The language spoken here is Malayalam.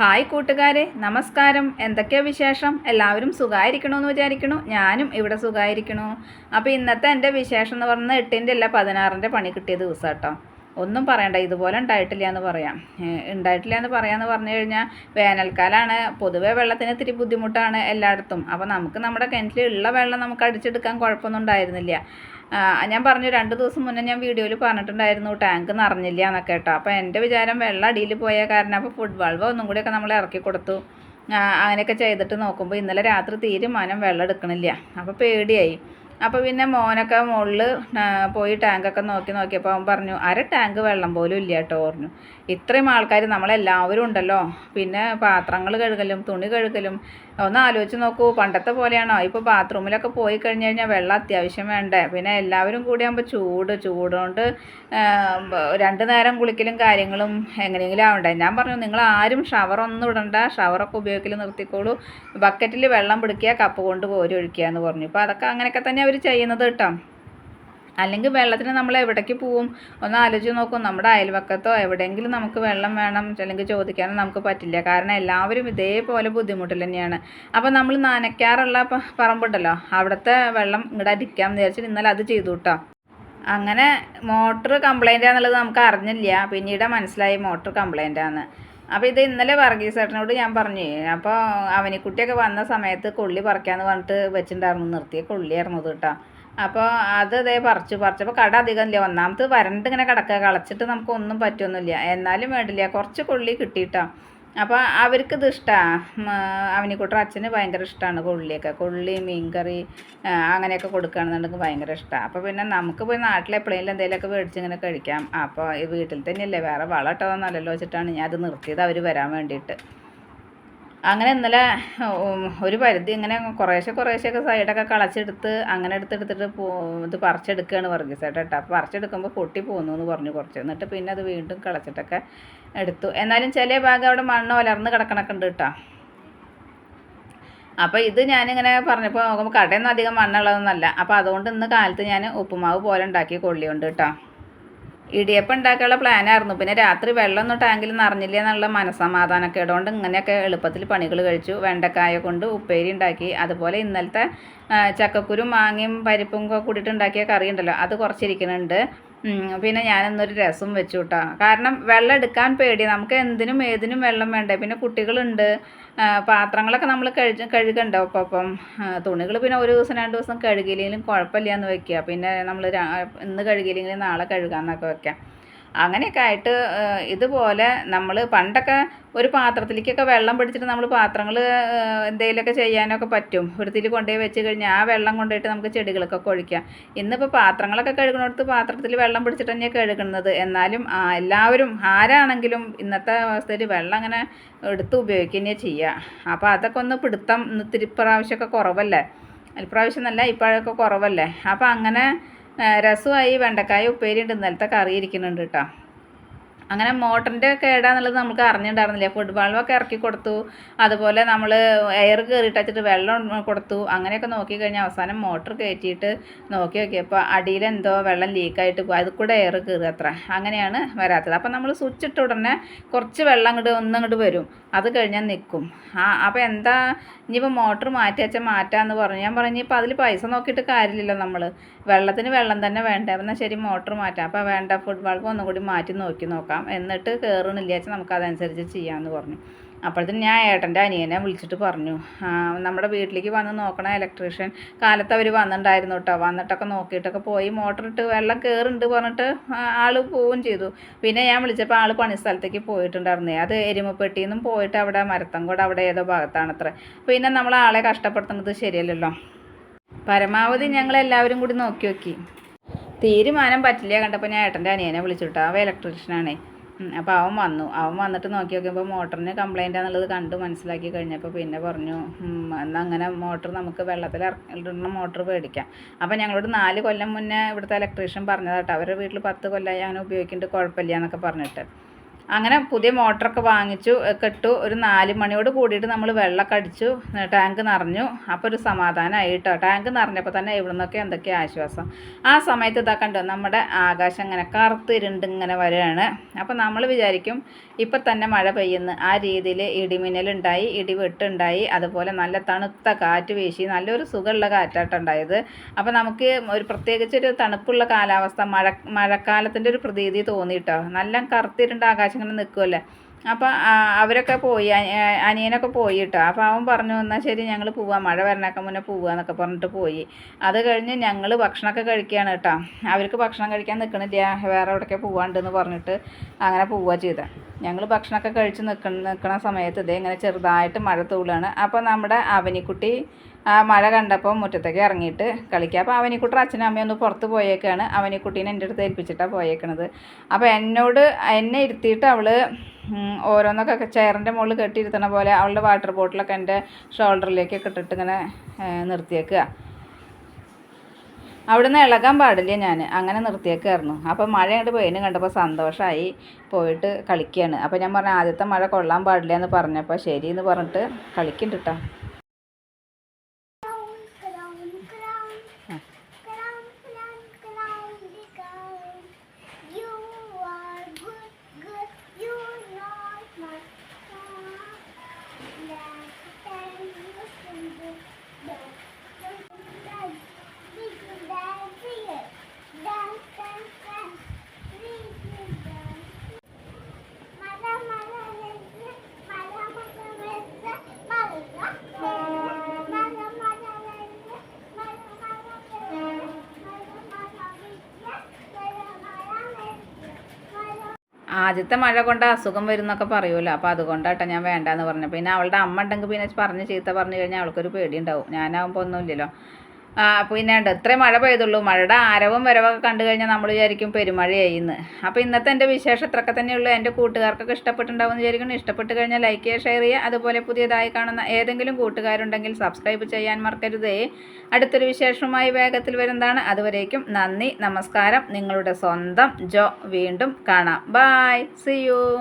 ഹായ് കൂട്ടുകാരെ നമസ്കാരം. എന്തൊക്കെയാ വിശേഷം? എല്ലാവരും സുഖമായിരിക്കണമെന്ന് വിചാരിക്കണു. ഞാനും ഇവിടെ സുഖമായിരിക്കണു അപ്പോൾ ഇന്നത്തെ എന്റെ വിശേഷം എന്ന് പറഞ്ഞാൽ എട്ടിന്റെ അല്ല പതിനാറിന്റെ പണി കിട്ടിയ ദിവസം കേട്ടോ ഒന്നും പറയണ്ട ഇതുപോലെ ഉണ്ടായിട്ടില്ല എന്ന് പറയാം. ഉണ്ടായിട്ടില്ല എന്ന് പറയാന്ന് പറഞ്ഞു കഴിഞ്ഞാൽ വേനൽക്കാലമാണ് പൊതുവേ വെള്ളത്തിന് ഇത്തിരി ബുദ്ധിമുട്ടാണ് എല്ലായിടത്തും. അപ്പോൾ നമുക്ക് നമ്മുടെ കിണറ്റിൽ ഉള്ള വെള്ളം നമുക്ക് അടിച്ചെടുക്കാൻ കുഴപ്പമൊന്നും ഉണ്ടായിരുന്നില്ല. ഞാൻ പറഞ്ഞു രണ്ട് ദിവസം മുന്നേ ഞാൻ വീഡിയോയിൽ പറഞ്ഞിട്ടുണ്ടായിരുന്നു ടാങ്ക് നിറഞ്ഞില്ല എന്നൊക്കെ കേട്ടോ. അപ്പോൾ എന്റെ വിചാരം വെള്ളം അടിയിൽ പോയ കാരണം അപ്പോൾ ഫുഡ് വാൾവ് ഒന്നും കൂടിയൊക്കെ നമ്മൾ ഇറക്കി കൊടുത്തു. അങ്ങനെയൊക്കെ ചെയ്തിട്ട് നോക്കുമ്പോൾ ഇന്നലെ രാത്രി തീരുമാനം വെള്ളം എടുക്കണില്ല. അപ്പോൾ പേടിയായി. അപ്പോൾ പിന്നെ മോനൊക്കെ മുകളിൽ പോയി ടാങ്കൊക്കെ നോക്കി നോക്കിയപ്പോൾ അവൻ പറഞ്ഞു അര ടാങ്ക് വെള്ളം പോലും ഇല്ല കേട്ടോ പറഞ്ഞു. ഇത്രയും ആൾക്കാർ നമ്മളെല്ലാവരും ഉണ്ടല്ലോ. പിന്നെ പാത്രങ്ങൾ കഴുകലും തുണി കഴുകലും ഒന്ന് ആലോചിച്ച് നോക്കൂ. പണ്ടത്തെ പോലെയാണോ? ഇപ്പോൾ ബാത്റൂമിലൊക്കെ പോയി കഴിഞ്ഞ് കഴിഞ്ഞാൽ വെള്ളം അത്യാവശ്യം വേണ്ടേ? പിന്നെ എല്ലാവരും കൂടി ആകുമ്പോൾ ചൂട് ചൂടുകൊണ്ട് രണ്ട് നേരം കുളിക്കലും കാര്യങ്ങളും എങ്ങനെയെങ്കിലും ആവണ്ടേ? ഞാൻ പറഞ്ഞു നിങ്ങൾ ആരും ഷവറൊന്നും ഇടണ്ട. ഷവറൊക്കെ ഉപയോഗിക്കൽ നിർത്തിക്കോളൂ. ബക്കറ്റിൽ വെള്ളം പിടിക്കുക കപ്പ് കൊണ്ട് കോരി ഒഴിക്കുക എന്ന് പറഞ്ഞു. ഇപ്പോൾ അതൊക്കെ അങ്ങനെയൊക്കെ തന്നെ അവർ ചെയ്യുന്നത് കേട്ടോ. അല്ലെങ്കിൽ വെള്ളത്തിന് നമ്മൾ എവിടേക്ക് പോവും? ഒന്ന് ആലോചിച്ച് നോക്കും. നമ്മുടെ അയൽവക്കത്തോ എവിടെയെങ്കിലും നമുക്ക് വെള്ളം വേണം അല്ലെങ്കിൽ ചോദിക്കാനോ നമുക്ക് പറ്റില്ല. കാരണം എല്ലാവരും ഇതേപോലെ ബുദ്ധിമുട്ടിൽ തന്നെയാണ്. അപ്പോൾ നമ്മൾ നനയ്ക്കാറുള്ള പറമ്പുണ്ടല്ലോ. അവിടുത്തെ വെള്ളം ഇങ്ങോട്ട് അടിക്കാമെന്ന് വിചാരിച്ചിട്ട് ഇന്നലെ അത് ചെയ്തു കേട്ടോ. അങ്ങനെ മോട്ടർ കംപ്ലൈന്റ് ആണെന്നുള്ളത് നമുക്ക് അറിഞ്ഞില്ല. പിന്നീട് മനസ്സിലായി മോട്ടർ കംപ്ലൈന്റ് ആണ് അപ്പോൾ ഇത് ഇന്നലെ വർഗീസ് ചേട്ടനോട് ഞാൻ പറഞ്ഞു. അപ്പോൾ അവനിക്കുട്ടിയൊക്കെ വന്ന സമയത്ത് കൊള്ളി പറിക്കാമെന്ന് പറഞ്ഞിട്ട് വെച്ചിട്ടുണ്ടായിരുന്നു. നിർത്തിയ കൊള്ളിയായിരുന്നു കേട്ടോ. അപ്പോൾ അത് ഇതേ പറിച്ചു പറിച്ചപ്പോൾ കട അധികം ഇല്ല ഒന്നാമത് വരണ്ട് ഇങ്ങനെ കിടക്കുക കളച്ചിട്ട് നമുക്ക് ഒന്നും പറ്റൊന്നുമില്ല. എന്നാലും വേണ്ടില്ല. കുറച്ച് കൊള്ളി കിട്ടിയിട്ടോ അപ്പോൾ അവർക്ക് ഇത് ഇഷ്ടമാണ് അവനിക്കുട്ടർ അച്ഛന് ഭയങ്കര ഇഷ്ടമാണ് കൊള്ളിയൊക്കെ. കൊള്ളി മീൻകറി അങ്ങനെയൊക്കെ കൊടുക്കുകയാണെന്നുണ്ടെങ്കിൽ ഭയങ്കര ഇഷ്ടമാണ് അപ്പോൾ പിന്നെ നമുക്ക് പോയി നാട്ടിൽ എപ്പോഴെങ്കിലും എന്തെങ്കിലുമൊക്കെ മേടിച്ച് ഇങ്ങനെ കഴിക്കാം. അപ്പോൾ വീട്ടിൽ തന്നെയല്ലേ. വേറെ വളം ഇട്ടതൊന്നല്ലല്ലോ വെച്ചിട്ടാണ് ഞാൻ അത് നിർത്തിയത് അവർ വരാൻ വേണ്ടിയിട്ട്. അങ്ങനെ ഇന്നലെ ഒരു പരിധി ഇങ്ങനെ കുറേശ്ശെ കുറേശ്ശെയൊക്കെ സൈഡൊക്കെ കളച്ചെടുത്ത് അങ്ങനെ എടുത്തെടുത്തിട്ട് ഇത് പറിച്ചെടുക്കുകയാണ് വർഗീസേട്ട കേട്ടോ അപ്പോൾ പറിച്ചെടുക്കുമ്പോൾ പൊട്ടി പോകുന്നു എന്ന് പറഞ്ഞു കുറച്ച്. എന്നിട്ട് പിന്നെ അത് വീണ്ടും കളച്ചിട്ടൊക്കെ എടുത്തു. എന്നാലും ചില ഭാഗം അവിടെ മണ്ണ് ഒലർന്ന് കിടക്കണൊക്കെ ഉണ്ട് കേട്ടോ അപ്പോൾ ഇത് ഞാനിങ്ങനെ പറഞ്ഞപ്പോൾ നോക്കുമ്പോൾ കടയൊന്നും അധികം മണ്ണുള്ളതൊന്നുമല്ല അപ്പോൾ അതുകൊണ്ട് ഇന്ന് കാലത്ത് ഞാൻ ഉപ്പുമാവ് പോലെ ഉണ്ടാക്കി കൊള്ളിയുണ്ട് കേട്ടോ ഇടിയപ്പം ഉണ്ടാക്കാനുള്ള പ്ലാനായിരുന്നു. പിന്നെ രാത്രി വെള്ളമൊന്നും ടാങ്കിൽ നിറഞ്ഞില്ല എന്നുള്ള മനസ്സമാധാനമൊക്കെ ഇടുകൊണ്ട് ഇങ്ങനെയൊക്കെ എളുപ്പത്തിൽ പണികൾ കഴിച്ചു. വെണ്ടക്കായ കൊണ്ട് ഉപ്പേരി ഉണ്ടാക്കി. അതുപോലെ ഇന്നലത്തെ ചക്കക്കുരും മാങ്ങയും പരിപ്പും ഒക്കെ കൂടിയിട്ട് ഉണ്ടാക്കിയ കറി ഉണ്ടല്ലോ അത് കുറച്ചിരിക്കുന്നുണ്ട്. പിന്നെ ഞാനിന്നൊരു രസം വെച്ചു കേട്ടോ കാരണം വെള്ളം എടുക്കാൻ പേടി. നമുക്ക് എന്തിനും ഏതിനും വെള്ളം വേണ്ടേ. പിന്നെ കുട്ടികളുണ്ട്. പാത്രങ്ങളൊക്കെ നമ്മൾ കഴുകി കഴുകണ്ടോ? അപ്പം അപ്പം തുണികൾ പിന്നെ ഒരു ദിവസം രണ്ട് ദിവസം കഴുകിയില്ലെങ്കിലും കുഴപ്പമില്ല എന്ന് വെക്കുക പിന്നെ നമ്മൾ ഇന്ന് കഴുകിയില്ലെങ്കിൽ നാളെ കഴുകാമെന്നൊക്കെ വെക്കാം അങ്ങനെയൊക്കെ ആയിട്ട് ഇതുപോലെ നമ്മൾ പണ്ടൊക്കെ ഒരു പാത്രത്തിലേക്കൊക്കെ വെള്ളം പിടിച്ചിട്ട് നമ്മൾ പാത്രങ്ങൾ എന്തെങ്കിലുമൊക്കെ ചെയ്യാനൊക്കെ പറ്റും. ഒരുത്തിൽ കൊണ്ടുപോയി വെച്ച് കഴിഞ്ഞാൽ ആ വെള്ളം കൊണ്ടുപോയിട്ട് നമുക്ക് ചെടികൾക്കൊക്കെ ഒഴിക്കാം ഇന്നിപ്പോൾ പാത്രങ്ങളൊക്കെ കഴുകുന്നിടത്ത് പാത്രത്തിൽ വെള്ളം പിടിച്ചിട്ട് തന്നെയാണ് കഴുകുന്നത്. എന്നാലും എല്ലാവരും ആരാണെങ്കിലും ഇന്നത്തെ അവസ്ഥയിൽ വെള്ളം അങ്ങനെ എടുത്ത് ഉപയോഗിക്കുക തന്നെയാണ് ചെയ്യുക അപ്പോൾ അതൊക്കെ ഒന്ന് പിടുത്തം ഇന്ന് ഇത്തിരി പ്രാവശ്യമൊക്കെ കുറവല്ലേ? ഇപ്രാവശ്യം നല്ല ഇപ്പോഴൊക്കെ കുറവല്ലേ? അപ്പോൾ അങ്ങനെ രസമായി വെണ്ടക്കായ ഉപ്പേരി ഉണ്ട്. ഇന്നലത്തെ കറി ഇരിക്കുന്നുണ്ട് കേട്ടോ. അങ്ങനെ മോട്ടറിന്റെ കേടാന്നുള്ളത് നമുക്ക് അറിഞ്ഞിട്ടുണ്ടായിരുന്നില്ല? ഫുഡ് ബൾബൊക്കെ ഇറക്കി കൊടുത്തു. അതുപോലെ നമ്മൾ എയർ കയറിയിട്ട് വെച്ചിട്ട് വെള്ളം കൊടുത്തു. അങ്ങനെയൊക്കെ നോക്കി കഴിഞ്ഞാൽ അവസാനം മോട്ടർ കയറ്റിയിട്ട് നോക്കി നോക്കിയപ്പോൾ അടിയിൽ എന്തോ വെള്ളം ലീക്കായിട്ട് പോയി. അതിൽ കൂടെ എയർ കയറുക അത്ര. അങ്ങനെയാണ് വരാത്തത്. അപ്പം നമ്മൾ സ്വിച്ച് ഇട്ട് ഉടനെ കുറച്ച് വെള്ളം അങ്ങോട്ട് ഒന്നങ്ങോട്ട് വരും. അത് കഴിഞ്ഞാൽ നിൽക്കും ആ അപ്പോൾ എന്താ ഇനിയിപ്പോൾ മോട്ടർ മാറ്റി വെച്ചാൽ മാറ്റാമെന്ന് പറഞ്ഞു. ഞാൻ പറഞ്ഞു ഇപ്പോൾ അതിൽ പൈസ നോക്കിയിട്ട് കാര്യമില്ലല്ലോ നമ്മൾ വെള്ളത്തിന് വെള്ളം തന്നെ വേണ്ട. എന്നാൽ ശരി മോട്ടർ മാറ്റാം. അപ്പോൾ വേണ്ട ഫുട്ബോൾ ഒന്നും കൂടി മാറ്റി നോക്കി നോക്കാം. എന്നിട്ട് കയറണില്ല വെച്ചാൽ നമുക്ക് അതനുസരിച്ച് ചെയ്യാമെന്ന് പറഞ്ഞു. അപ്പോഴത്തേന് ഞാൻ ഏട്ടന്റെ അനിയനെ വിളിച്ചിട്ട് പറഞ്ഞു നമ്മുടെ വീട്ടിലേക്ക് വന്ന് നോക്കണ ഇലക്ട്രീഷ്യൻ കാലത്ത് അവർ വന്നിട്ടുണ്ടായിരുന്നു കേട്ടോ വന്നിട്ടൊക്കെ നോക്കിയിട്ടൊക്കെ പോയി മോട്ടർ ഇട്ട് വെള്ളം കയറുന്നുണ്ട് പറഞ്ഞിട്ട് ആൾ പോവുകയും ചെയ്തു. പിന്നെ ഞാൻ വിളിച്ചപ്പോൾ ആൾ പണിസ്ഥലത്തേക്ക് പോയിട്ടുണ്ടായിരുന്നേ. അത് എരുമപ്പെട്ടിയിൽ നിന്നും പോയിട്ട് അവിടെ മരത്തങ്കോട് അവിടെ ഏതോ ഭാഗത്താണത്രേ. പിന്നെ നമ്മൾ ആളെ കഷ്ടപ്പെടുത്തുന്നത് ശരിയല്ലല്ലോ. പരമാവധി ഞങ്ങൾ എല്ലാവരും കൂടി നോക്കി നോക്കി തീരുമാനം പറ്റില്ല. കണ്ടപ്പോൾ ഞാൻ ഏട്ടന്റെ അനിയനെ വിളിച്ചിട്ട്. അവൻ ഇലക്ട്രീഷ്യനാണേ അപ്പോൾ അവൻ വന്നു. അവൻ വന്നിട്ട് നോക്കി നോക്കിയപ്പോൾ മോട്ടറിന് കംപ്ലൈന്റ് ആണെന്നുള്ളത് കണ്ട് മനസ്സിലാക്കി കഴിഞ്ഞപ്പോൾ പിന്നെ പറഞ്ഞു എന്നാൽ അങ്ങനെ മോട്ടർ നമുക്ക് വെള്ളത്തിൽ ഇടുന്ന മോട്ടർ മേടിക്കാം. അപ്പോൾ ഞങ്ങളോട് നാല് കൊല്ലം മുന്നേ ഇവിടുത്തെ ഇലക്ട്രീഷ്യൻ പറഞ്ഞതാട്ടോ. അവരുടെ വീട്ടിൽ പത്ത് കൊല്ലമായി അങ്ങനെ ഉപയോഗിക്കുന്നുണ്ട് കുഴപ്പമില്ല എന്നൊക്കെ പറഞ്ഞിട്ട്. അങ്ങനെ പുതിയ മോട്ടറൊക്കെ വാങ്ങിച്ചു കെട്ടു. ഒരു നാല് മണിയോട് കൂടിയിട്ട് നമ്മൾ വെള്ളമൊക്കെ അടിച്ചു ടാങ്ക് നിറഞ്ഞു. അപ്പോൾ ഒരു സമാധാനമായി കേട്ടോ ടാങ്ക് നിറഞ്ഞപ്പോൾ തന്നെ ഇവിടെ നിന്നൊക്കെ എന്തൊക്കെ ആശ്വാസം. ആ സമയത്ത് ഇതാ കണ്ടോ നമ്മുടെ ആകാശം ഇങ്ങനെ കറുത്തിരുണ്ട് ഇങ്ങനെ വരികയാണ്. അപ്പോൾ നമ്മൾ വിചാരിക്കും ഇപ്പം തന്നെ മഴ പെയ്യുന്നു. ആ രീതിയിൽ ഇടിമിന്നലുണ്ടായി ഇടിവെട്ടുണ്ടായി അതുപോലെ നല്ല തണുത്ത കാറ്റ് വീശി നല്ലൊരു സുഖമുള്ള കാറ്റാട്ടുണ്ടായത് അപ്പോൾ നമുക്ക് ഒരു പ്രത്യേകിച്ച് ഒരു തണുപ്പുള്ള കാലാവസ്ഥ മഴ മഴക്കാലത്തിന്റെ ഒരു പ്രതീതി തോന്നിയിട്ടോ നല്ല കറുത്തിരുണ്ട് ആകാശം ഇങ്ങനെ നിൽക്കുമല്ലേ അപ്പോൾ അവരൊക്കെ പോയി അനിയനൊക്കെ പോയി കേട്ടോ അപ്പോൾ അവൻ പറഞ്ഞു എന്നാൽ ശരി ഞങ്ങൾ പോവാം മഴ വരണേക്കാൻ മുന്നേ പോവുക എന്നൊക്കെ പറഞ്ഞിട്ട് പോയി. അത് കഴിഞ്ഞ് ഞങ്ങൾ ഭക്ഷണമൊക്കെ കഴിക്കുകയാണ് കേട്ടോ. അവർക്ക് ഭക്ഷണം കഴിക്കാൻ നിൽക്കണില്ല വേറെ എവിടേക്ക് പോവാണ്ടെന്ന് പറഞ്ഞിട്ട് അങ്ങനെ പോവുക ചെയ്തത് ഞങ്ങൾ ഭക്ഷണമൊക്കെ കഴിച്ച് നിൽക്കുന്ന നിൽക്കണ സമയത്ത് ഇതേ ഇങ്ങനെ ചെറുതായിട്ട് മഴ തൂളാണ്. അപ്പോൾ നമ്മുടെ അവനിക്കുട്ടി ആ മഴ കണ്ടപ്പോൾ മുറ്റത്തേക്ക് ഇറങ്ങിയിട്ട് കളിക്കുക. അപ്പോൾ അവനിക്കുട്ടർ അച്ഛനും അമ്മയും ഒന്ന് പുറത്ത് പോയേക്കാണ്. അവനിക്കുട്ടീനെ എന്റെ അടുത്ത് ഏൽപ്പിച്ചിട്ടാണ് പോയേക്കണത്. അപ്പോൾ എന്നോട് എന്നെ ഇരുത്തിയിട്ട് അവൾ ഓരോന്നൊക്കെ ചെയറിന്റെ മുകളിൽ കെട്ടിയിരുത്തണ പോലെ അവളുടെ വാട്ടർ ബോട്ടിലൊക്കെ എന്റെ ഷോൾഡറിലേക്കൊക്കെ ഇട്ടിട്ട് ഇങ്ങനെ നിർത്തിയേക്കുക. അവിടുന്ന് ഇളകാൻ പാടില്ല ഞാൻ. അങ്ങനെ നിർത്തിയേക്കായിരുന്നു. അപ്പോൾ മഴ അങ്ങോട്ട് പെയിന് കണ്ടപ്പോൾ സന്തോഷമായി പോയിട്ട് കളിക്കുകയാണ്. അപ്പോൾ ഞാൻ പറഞ്ഞു ആദ്യത്തെ മഴ കൊള്ളാൻ പാടില്ല എന്ന് പറഞ്ഞപ്പോൾ ശരി എന്ന് പറഞ്ഞിട്ട് കളിക്കുന്നുണ്ട് കേട്ടോ ആദ്യത്തെ മഴ കൊണ്ട് അസുഖം വരും എന്നൊക്കെ പറയുമല്ലോ. അപ്പോൾ അതുകൊണ്ടാട്ടോ ഞാൻ വേണ്ടാന്ന് പറഞ്ഞു പിന്നെ അവളുടെ അമ്മ ഉണ്ടെങ്കിൽ പിന്നെ പറഞ്ഞ് ചീത്ത പറഞ്ഞു കഴിഞ്ഞാൽ അവൾക്കൊരു പേടി ഉണ്ടാവും ഞാനാവുമ്പോൾ ഒന്നുമില്ലല്ലോ. പിന്നെ ഉണ്ട് ഇത്രയും മഴ പെയ്തുള്ളൂ. മഴയുടെ ആരവും വരവൊക്കെ കണ്ടു കഴിഞ്ഞാൽ നമ്മൾ വിചാരിക്കും പെരുമഴയായിന്ന്. അപ്പോൾ ഇന്നത്തെ എന്റെ വിശേഷം ഇത്രയൊക്കെ തന്നെയുള്ളൂ. എന്റെ കൂട്ടുകാർക്കൊക്കെ ഇഷ്ടപ്പെട്ടുണ്ടാവും എന്ന് വിചാരിക്കുന്നു. ഇഷ്ടപ്പെട്ട് കഴിഞ്ഞാൽ ലൈക്ക് ചെയ്യുക ഷെയർ ചെയ്യുക. അതുപോലെ പുതിയതായി കാണുന്ന ഏതെങ്കിലും കൂട്ടുകാരുണ്ടെങ്കിൽ സബ്സ്ക്രൈബ് ചെയ്യാൻ മറക്കരുതേ. അടുത്തൊരു വിശേഷമായി വേഗത്തിൽ വരുന്നതാണ്. അതുവരേക്കും നന്ദി നമസ്കാരം. നിങ്ങളുടെ സ്വന്തം ജോ വീണ്ടും കാണാം. Bye C U